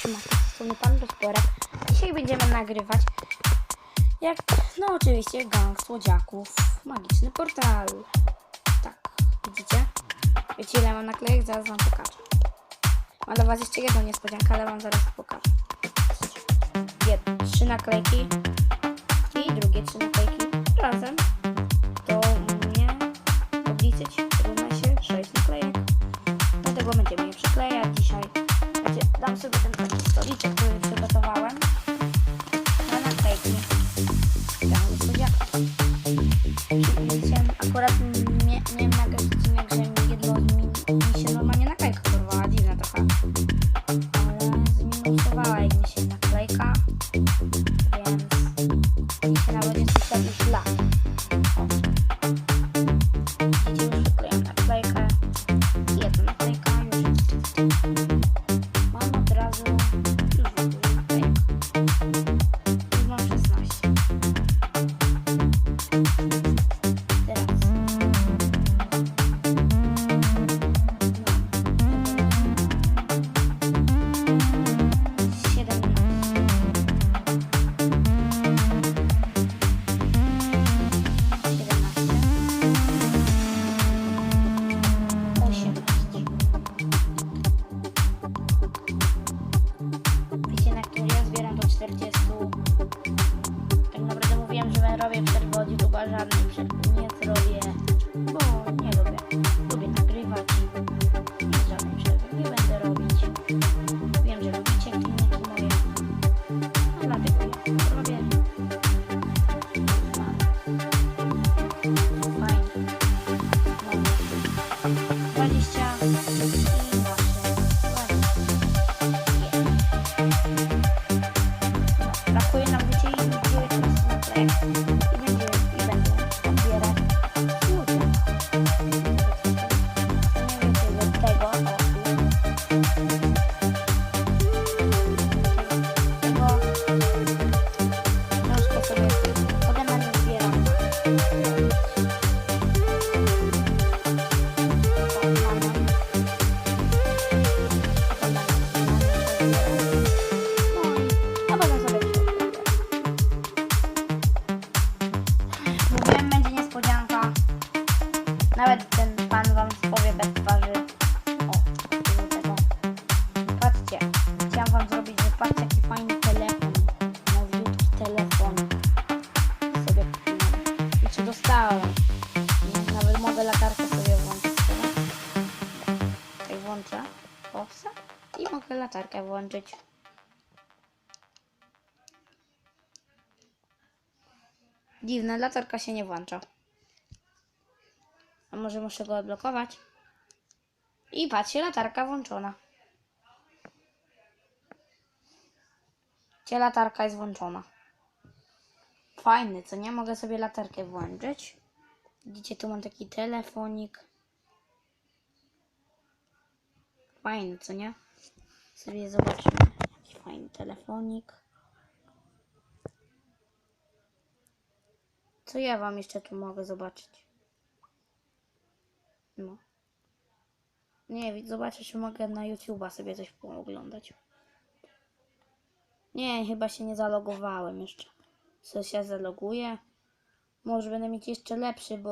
Sony Pan Rozporek. Dzisiaj będziemy nagrywać jak, no oczywiście, gang słodziaków. Magiczny portal. Tak, widzicie? Wiecie ile mam naklejek? Zaraz wam pokażę. Mam dla was jeszcze jedną niespodziankę, ale wam zaraz pokażę. Jed trzy naklejki i drugie trzy naklejki razem. To mnie obliczyć równa się 6 naklejek. Dlatego będziemy dam sobie ten taki stoliczek, który przygotowałem na naklejki. Tam słodziaka. Widzicie, akurat mie miałem nagrać odcinek, że mi jedno mi, mi się normalnie naklejka porwała. Dziwna trochę. Ale zminusowała jak mi się naklejka. Więc dzisiaj nawet jest taki szlak. 40. Tak naprawdę mówiłem, że robię przerwy od YouTube'a, żadnej przerwy nie zrobię, bo nie lubię. Lubię nagrywać. Nie żadnej przerwy nie będę robić. Wiem, że lubicie filmiki moje. No dlatego ja robię. Fajnie. No. 20 i Thank you. Nawet ten pan wam powie bez twarzy. O, tego. Patrzcie, chciałam wam zrobić, że patrzcie jaki fajny telefon. Nowiutki telefon. Sobie kupiłem. I czy dostałem. Nawet mogę latarkę sobie włączyć. Tutaj włączę. Offset. I mogę latarkę włączyć. Dziwne, latarka się nie włącza. Może muszę go odblokować? I patrzcie, latarka włączona. Gdzie latarka jest włączona? Fajny, co nie? Mogę sobie latarkę włączyć. Widzicie, tu mam taki telefonik. Fajny, co nie? Sobie zobaczymy. Jaki fajny telefonik. Co ja wam jeszcze tu mogę zobaczyć? No. Nie, zobaczę, czy mogę na YouTube'a sobie coś pooglądać. Nie, chyba się nie zalogowałem jeszcze. Co się zaloguję. Może będę mieć jeszcze lepszy, bo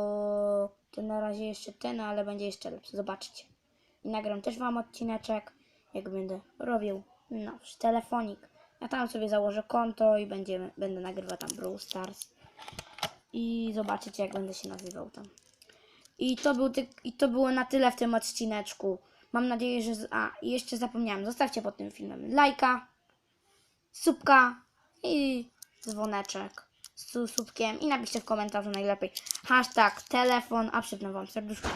ten na razie jeszcze ten, ale będzie jeszcze lepszy. Zobaczcie. I nagram też wam odcineczek, jak będę robił no, telefonik. Ja tam sobie założę konto i będziemy, będę nagrywał tam Brawl Stars. I zobaczycie, jak będę się nazywał tam. I to, był ty, I to było na tyle w tym odcineczku. Mam nadzieję, że. z- A, jeszcze zapomniałem. Zostawcie pod tym filmem lajka, subka i dzwoneczek z su- subkiem. I napiszcie w komentarzu najlepiej hashtag telefon, a przypnę wam serduszko.